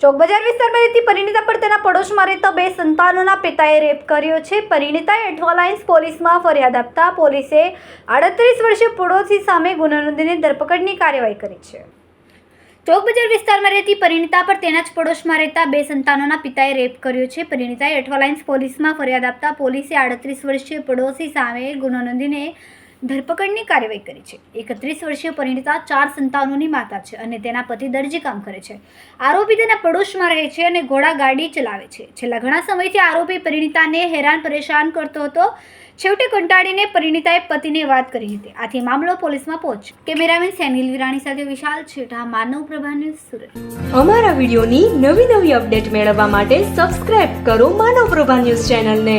ચોકબજાર વિસ્તારમાં રહેતી પરિણીતા પર તેના પડોશમાં રહેતા બે સંતાનોના પિતાએ રેપ કર્યો છે. પરિણીતાએ એઠવાલાઇન્સ પોલીસમાં ફરિયાદ આપતા પોલીસે આડત્રીસ વર્ષીય પડોશી સામે ગુનો નોંધીને ધરપકડની કાર્યવાહી કરી છે. ચોકબજાર વિસ્તારમાં રહેતી પરિણીતા પર તેના જ પડોશમાં રહેતા બે સંતાનોના પિતાએ રેપ કર્યો છે. પરિણીતાએ એઠવાલાઇન્સ પોલીસમાં ફરિયાદ આપતા પોલીસે આડત્રીસ વર્ષીય પડોશી સામે ગુનો નોંધીને ધરપકડની કાર્યવાહી કરી છે. એકત્રીસ વર્ષીય પરિણીતા ચાર સંતાનોની માતા છે અને તેના પતિ દરજી કામ કરે છે. આરોપી તેના પડોશમાં રહે છે અને ઘોડા ગાડી ચલાવે છે. છેલ્લા ઘણા સમયથી આરોપી પરિણીતાને હેરાન પરેશાન કરતો હતો. છેવટે કંટાળીને પરિણીતાએ પતિને વાત કરી હતી. આથી મામલો પોલીસમાં પહોંચ્યો. કેમેરામેન સેનિલ વિરાણી સાથે વિશાલ છેઠા, માનવ પ્રભા ન્યૂઝ સુરત. અમારા વિડીયોની નવી નવી અપડેટ મેળવવા માટે સબસ્ક્રાઇબ કરો માનવ પ્રભા ન્યૂઝ ચેનલને.